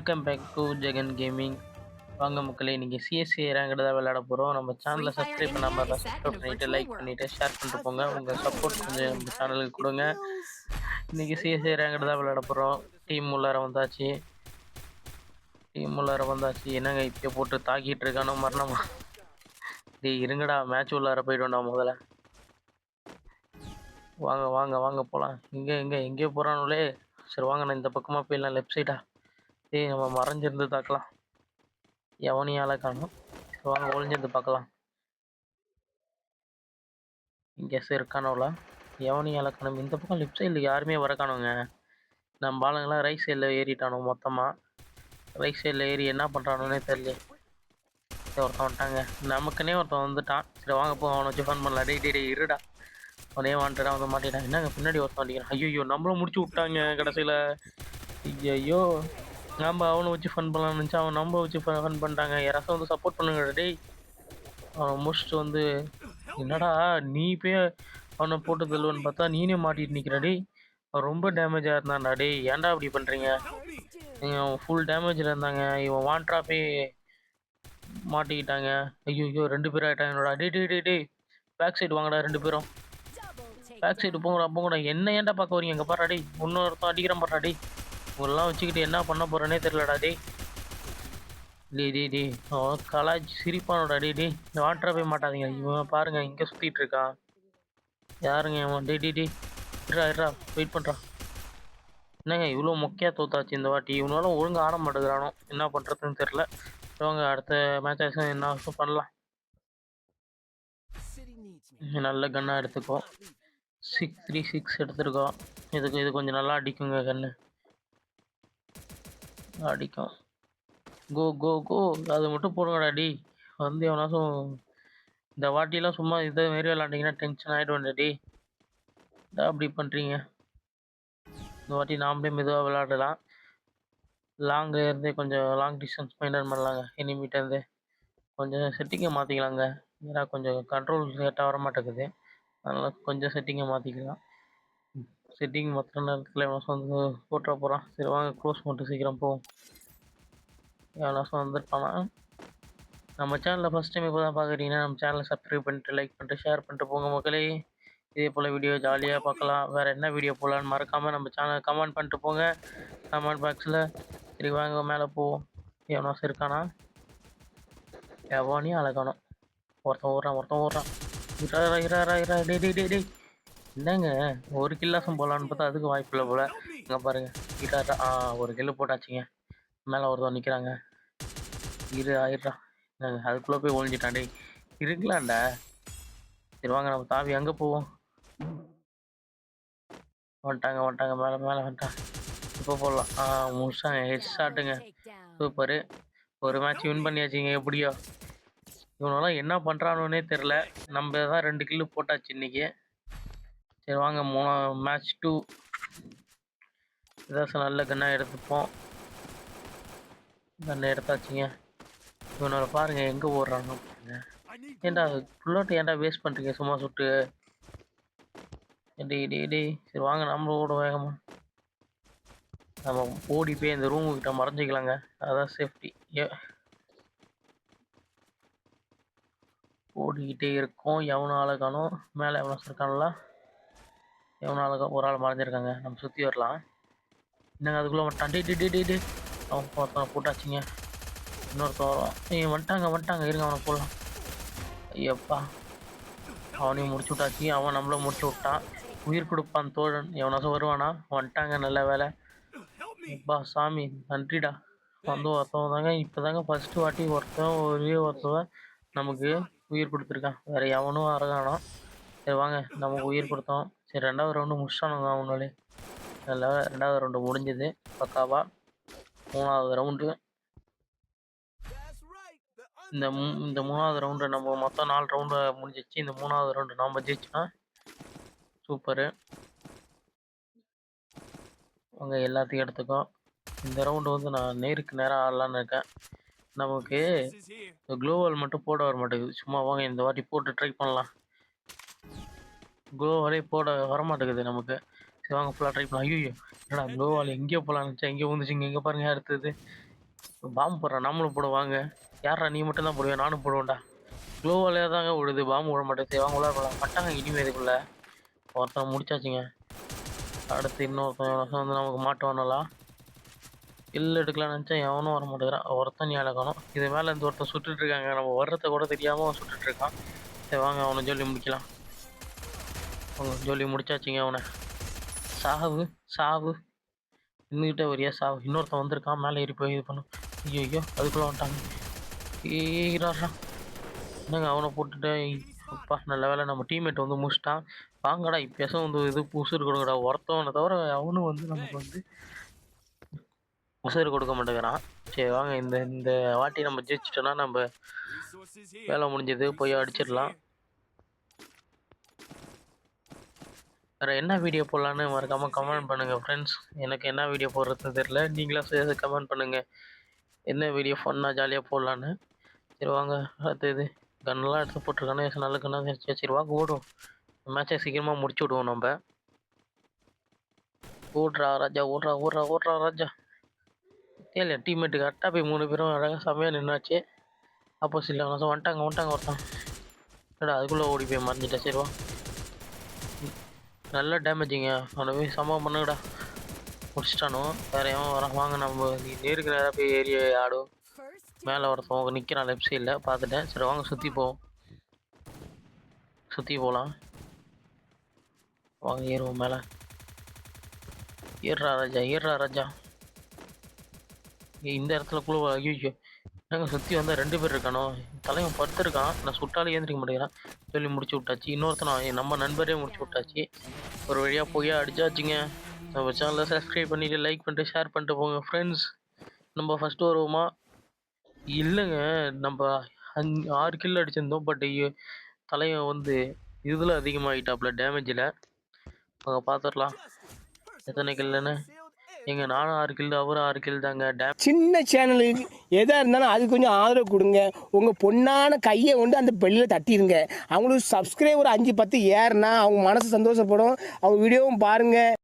Welcome back to Jagan gaming வாங்க மக்களே இன்னைக்கு சிஎஸ்சி ரேங்கட் தான் விளையாட போகிறோம் நம்ம சேனலை சப்ஸ்கிரைப் பண்ணாமல் சப்ஸ்கிரைப் பண்ணிவிட்டு லைக் பண்ணிவிட்டு ஷேர் பண்ணிட்டு போங்க. உங்கள் சப்போர்ட் கொஞ்சம் நம்ம சேனலுக்கு கொடுங்க. இன்னைக்கு சிஎஸ்சி ரேங்கட் தான் விளையாட போகிறோம் டீம் உள்ளார வந்தாச்சு. டீம் உள்ளார வந்தாச்சு. என்னங்க இப்போ போட்டு தாக்கிட்டு இருக்கானோ மரணமா? டேய் இருங்கடா. மேட்ச் உள்ளார போயிட்டோம்டா முதல்ல. வாங்க வாங்க வாங்க போகலாம் இங்கே இங்கே எங்கேயோ போகிறானுங்களே சரி வாங்க நான் இந்த பக்கமாக போயிடலாம். லெஃப்ட் சைடா டேய் நம்ம மறைஞ்சிருந்து பார்க்கலாம். எவனியால காணும். வாங்க ஒளிஞ்சிருந்து பார்க்கலாம். இங்கே சார் இருக்கானோல. எவனியால காணும். இந்த பக்கம் லெஃப்ட் சைடில் யாருமே வர காணுங்க. நம்ம ஆளுங்களாம் ரைட் சைடில் ஏறிட்டானோ மொத்தமாக ரைட் சைடில் ஏறி என்ன பண்ணுறானோன்னே தெரியல. சரி ஒருத்தன் வந்துட்டாங்க. நமக்குன்னே ஒருத்தன் வந்துட்டான். சரி வாங்க போ அவனை வச்சு ஃபோன் பண்ணல டே டே இருடா. அவனே வாண்டடா வந்து மாட்டிட்டான். என்னங்க பின்னாடி ஒருத்தன் அடிக்கிறான் ஐயோ நம்மளும் முடிச்சு விட்டாங்க கடைசியில். ஐயோ நம்ம அவனை வச்சு ஃபன் பண்ணலாம்னு நினச்சா அவன் நம்ம வச்சு ஃபன் பண்ணிட்டாங்க யாராச்சும் வந்து சப்போர்ட் பண்ணுங்க டேய். அவன் முடிச்சுட்டு வந்து என்னடா நீ போய் அவனை போட்டு தள்ளுவன்னு பார்த்தா நீனே மாட்டிட்டு நிற்கிற அவன் ரொம்ப டேமேஜாக இருந்தான்டா டேய். ஏன்டா இப்படி பண்ணுறீங்க அவன் ஃபுல் டேமேஜில் இருந்தாங்க. இவன் வாண்ட்ரா போய் மாட்டிக்கிட்டாங்க. ஐயோ ஐயோ ரெண்டு பேரும் ஆயிட்டாங்கடா. என்னோட டே டே டே பேக் சைடு வாங்கடா ரெண்டு பேரும். பேக் சைடு போங்கடா போங்கடா. என்ன ஏன்டா பார்க்க வரீங்க? இங்கே பாரு டேய். இன்னொருத்தன் அடிக்கிறான் பாரு டேய். இவெல்லாம் வச்சுக்கிட்டு என்ன பண்ண போகிறேனே தெரிலடா டி டி டேய் டேய். அவன் கலாய்ச்சி சிரிப்பானோடா டேய் டி வாட்டரை போய் மாட்டாதீங்க. இவன் பாருங்க இங்கே சுற்றிட்டு இருக்கான் யாருங்க இவன்? டி டேய் டேய். இருடா இருடா. வெயிட் பண்ணுறான் என்னங்க இவ்வளோ முக்கியம் தோத்தாச்சு இந்த வாட்டி. இவனால ஒழுங்காக ஆட மாட்டேங்கிறானோ. என்ன பண்ணுறதுன்னு தெரில இவங்க அடுத்த மேட்சஸ் என்ன பண்ணலாம். நல்ல கன்னாக எடுத்துக்கோ. சிக்ஸ் த்ரீ சிக்ஸ் எடுத்துருக்கோம். இதுக்கு இது கொஞ்சம் நல்லா அடிக்குங்க கன்று அடிக்கும். கோ கோ கோ. அது மட்டும் போடுங்கடா டி. வந்து எவனாச்சும் இந்த வாட்டிலாம் சும்மா இதே மாரி விளாண்டிங்கன்னா டென்ஷன் ஆகிடுவேன் டி. அப்படி பண்ணுறீங்க இந்த வாட்டி நாமளே மெதுவாக விளாடலாம் லாங்கில் இருந்து கொஞ்சம் லாங் டிஸ்டன்ஸ் மெயின்டைன் பண்ணலாங்க. எனிமிட்டேருந்து கொஞ்சம் செட்டிங்கை மாற்றிக்கலாங்க ஏன்னா கொஞ்சம் கண்ட்ரோல் செட்டாக வர மாட்டேங்குது அதனால் கொஞ்சம் செட்டிங்கை மாற்றிக்கலாம் செட்டிங் மற்ற நேரத்தில் எவனாச்சும் வந்து போட்டா போகிறான் சரி வாங்க க்ளோஸ் மட்டும் சீக்கிரம் போவோம். எவனாச்சும் வந்துருப்பானா? நம்ம சேனலில் ஃபஸ்ட் டைம் இப்போ தான் பார்க்குறீங்கன்னா நம்ம சேனலை சப்ஸ்கிரைப் பண்ணிட்டு லைக் பண்ணிட்டு ஷேர் பண்ணிட்டு போங்க மக்களே. இதே போல் வீடியோ ஜாலியாக பார்க்கலாம். வேறு என்ன வீடியோ போகலான்னு மறக்காமல் நம்ம சேனலை கமெண்ட் பண்ணிட்டு போங்க. கமெண்ட் பாக்ஸில் சரி வாங்க மேலே போவோம். எவனாச்சும் இருக்கானா? எவனையும் அழகணும். ஒருத்தன் ஓடுறான் ஒருத்தன் ஓடுறான். இரா இரா இரா இரா டே டே டே என்னங்க ஒரு கில்லாசம் போடலான்னு பார்த்தா அதுக்கு வாய்ப்பு இல்லை போல. இங்கே பாருங்க இரா ஆ ஒரு கில்லு போட்டாச்சுங்க. மேலே ஒருத்தவன் நிற்கிறாங்க இரு ஆயிடுறா. என்னங்க அதுக்குள்ளே போய் ஒழிஞ்சிட்டான் டேய். இருக்கலாம்டா. சரி வாங்க நம்ம தாவி அங்கே போவோம். வந்துட்டாங்க வந்துட்டாங்க மேலே மேலே வந்துட்டாங்க. இப்போ போடலாம். ஆ முடிச்சாங்க ஹெட் ஷாட்டுங்க சூப்பரு ஒரு மேட்ச் வின் பண்ணியாச்சுங்க எப்படியோ. இவனெல்லாம் என்ன பண்ணுறானுன்னே தெரில நம்ம தான் ரெண்டு கில்லு போட்டாச்சு இன்றைக்கி சரி வாங்க மூணா மேட்ச் டூ ஏதாச்சும் நல்ல கண்ணாக எடுத்துப்போம். கண்ணை எடுத்தாச்சுங்க. இவனோட பாருங்கள் எங்கே ஓடுறாங்க பாருங்க. ஏன்டா புல்லட் ஏன்டா வேஸ்ட் பண்ணுறீங்க சும்மா சுட்டு. டேய் டேய் டேய் சரி வாங்க நம்மளும் ஓட வேகமாக நம்ம ஓடி போய் இந்த ரூமு கிட்ட மறைஞ்சிக்கலாங்க. அதான் சேஃப்டி ஏ. ஓடிக்கிட்டே இருக்கோம். எவனும் ஆளை காணும் மேலே எவனும் இருக்கான்ல எவ்வளோ ஆளை ஒரு ஆள் மறைஞ்சிருக்காங்க நம்ம சுற்றி வரலாம். என்னங்க அதுக்குள்ளே வந்துட்டான் டே டே டே டே அவன் ஒருத்தனை போட்டாச்சுங்க. இன்னொருத்தன் வரும் ஏய் வந்துட்டாங்க வந்துட்டாங்க. இருங்க அவனை போடலாம். ஐயப்பா. அவனையும் முடிச்சு விட்டாச்சு. அவன் நம்மள முடிச்சு விட்டான். உயிர் கொடுப்பான் தோழன். எவனாச்சும் வருவானா? வந்துட்டாங்க நல்ல வேலை அப்பா சாமி நன்றிடா. வந்து ஒருத்தவன் தாங்க. இப்போ தாங்க ஃபஸ்ட்டு வாட்டி ஒருத்தன் ஒரே ஒருத்தவன் நமக்கு உயிர் கொடுத்துருக்கான். வேறு எவனும் அரகானோம் சரி வாங்க. நமக்கு உயிர் கொடுத்தோம். சரி ரெண்டாவது ரவுண்டு முடிச்சானுங்க அவனாலே அதில் ரெண்டாவது ரவுண்டு முடிஞ்சது. பக்காவா. மூணாவது ரவுண்டு இந்த மூ இந்த மூணாவது ரவுண்டு நம்ம மொத்தம் நாலு ரவுண்டு முடிஞ்சிச்சு. இந்த மூணாவது ரவுண்டு நாம் ஜெயிச்சோன்னா சூப்பரு அவங்க எல்லாத்தையும் எடுத்துக்கோ. இந்த ரவுண்டு வந்து நான் நேருக்கு நேராக ஆடலான்னு இருக்கேன். நமக்கு இந்த மட்டும் போட வர மாட்டேங்குது. சும்மா வாங்க இந்த வாட்டி போட்டு ட்ரை பண்ணலாம். க்ளோவாலே போட வர மாட்டேங்குது நமக்கு. சரி வாங்க ஃபுல்லாக ட்ரை பண்ணலாம். ஐயோ என்னடா க்ளோவால் எங்கேயோ போகலான்னு நினச்சா எங்கேயோ வந்துச்சுங்க எங்கே பாருங்க அடுத்தது பாம்பு போடுறான் நம்மளும் போடுவாங்க யாரா நீ மட்டும் தான் போடுவேன் நானும் போடுவேன்டா க்ளோவாலே தாங்க விழுது பாம்பு விட மாட்டேன் சரி வாங்க உள்ளே போகலாம் பட்டாங்க இனிமே இதுக்குள்ள. ஒருத்தன் முடிச்சாச்சுங்க. அடுத்து இன்னொருத்தன் வந்து நமக்கு மாட்டுவானலாம் இல்லை எடுக்கலாம்னு நினச்சா எவனும் வர மாட்டேங்கிறான். ஒருத்தன் ஞாபகம் இது மேலே இருந்து ஒருத்தன் சுட்டுட்டு இருக்காங்க. நம்ம வர்றத கூட தெரியாமல் அவன் சுட்டுட்டு இருக்கான். சரி வாங்க அவனை சொல்லி முடிக்கலாம். சொல்லி முடிச்சாச்சுங்க அவனை. சாவு சாவு. நின்றுக்கிட்டே வரியா சாவு. இன்னொருத்தன் வந்திருக்கான் மேலே ஏறி போய் இது பண்ணும் ஐயோ ஐயோ அதுக்குள்ளே வந்துட்டாங்க. ஈராடுறா என்னங்க அவனை போட்டுட்டு? அப்பா நல்ல வேலை நம்ம டீம்மேட் வந்து முடிச்சிட்டான் வாங்கடா இப்பயாச்சும் வந்து இது உசுறு கொடுக்கடா. ஒருத்தவனை தவிர அவனும் வந்து நமக்கு வந்து உசுறு கொடுக்க மாட்டேங்கிறான். சரி வாங்க. இந்த இந்த வாட்டி நம்ம ஜெயிச்சிட்டோன்னா நம்ம வேலை முடிஞ்சது போய் அடிச்சிடலாம். வேறு என்ன வீடியோ போடலான்னு மறக்காமல் கமெண்ட் பண்ணுங்கள் ஃப்ரெண்ட்ஸ் எனக்கு என்ன வீடியோ போடுறதுன்னு தெரில நீங்களும் சேர்ந்து கமெண்ட் பண்ணுங்கள் என்ன வீடியோ ஃபன்னாக ஜாலியாக போடலான்னு சரி வாங்க. அடுத்து இது. கன்னெல்லாம் எடுத்து போட்டிருக்கானே நல்ல கண்ணா சரி சரி வாங்க ஓடும். மேட்சை சீக்கிரமாக முடிச்சு விடுவோம் நம்ம. ஓடுறா ராஜா ஓடுறா ஓடுறா ஓடுறா ராஜா. தெரியல டீம்மேட்டு கரெக்டாக போய் மூணு பேரும் அழகாக செம்மையாக நின்னாச்சு. ஆப்போசிட்டில் வந்து வந்துட்டாங்க வந்துட்டாங்க ஒருத்தான் இல்லைடா அதுக்குள்ளே ஓடி போய் மறைஞ்சிட்டேன் சரிவா நல்ல டேமேஜிங்க அவனை போய் சம்பவம் பண்ணுங்கடா. முடிச்சிட்டானோ? வேற எவன் வரான். வாங்க நம்ம நீ நேருக்கு நேராக போய் ஏறி ஆடும் மேலே ஒருத்தவங்க நிற்கிறான் லெஃப்ட் சைடில் பார்த்துட்டேன். சரி வாங்க சுற்றி போவோம். சுற்றி போகலாம் வாங்க ஏறுவோம் மேலே. ஏறுறா ராஜா. ஏறுறா ராஜா. இந்த இடத்துல குழு ஐயோ. நாங்கள் சுற்றி வந்தால் ரெண்டு பேர் இருக்கானோ தலைவன் படுத்திருக்கான். நான் சுட்டாலே ஏந்திரிக்க மாட்டேங்கிறான். சொல்லி முடிச்சு விட்டாச்சு. இன்னொருத்தன் என் நம்ம நண்பரே முடிச்சு விட்டாச்சு. ஒரு வழியாக போய் அடிச்சாச்சுங்க. நம்ம சேனலை சப்ஸ்கிரைப் பண்ணிவிட்டு லைக் பண்ணிட்டு ஷேர் பண்ணிட்டு போங்க ஃப்ரெண்ட்ஸ் நம்ம ஃபஸ்ட்டு வருவோமா? இல்லைங்க. நம்ம அஞ் ஆறு கில் அடிச்சிருந்தோம் பட் தலைவன் வந்து இதில் அதிகமாகிட்டாப்புல டேமேஜில் அவங்க பார்த்துடலாம் எத்தனை கில்லுன்னு எங்க நானும் ஆறு கில் அவரும் ஆறு கில் தாங்க. டேம் சின்ன சேனலுக்கு எதாக இருந்தாலும் அது கொஞ்சம் ஆதரவு கொடுங்க. உங்கள் பொண்ணான கையை கொண்டு அந்த பெல்லில் தட்டிடுங்க அவங்களுக்கு சப்ஸ்கிரைபர் அஞ்சு பத்து ஏறுனா அவங்க மனசு சந்தோஷப்படும். அவங்க வீடியோவும் பாருங்கள்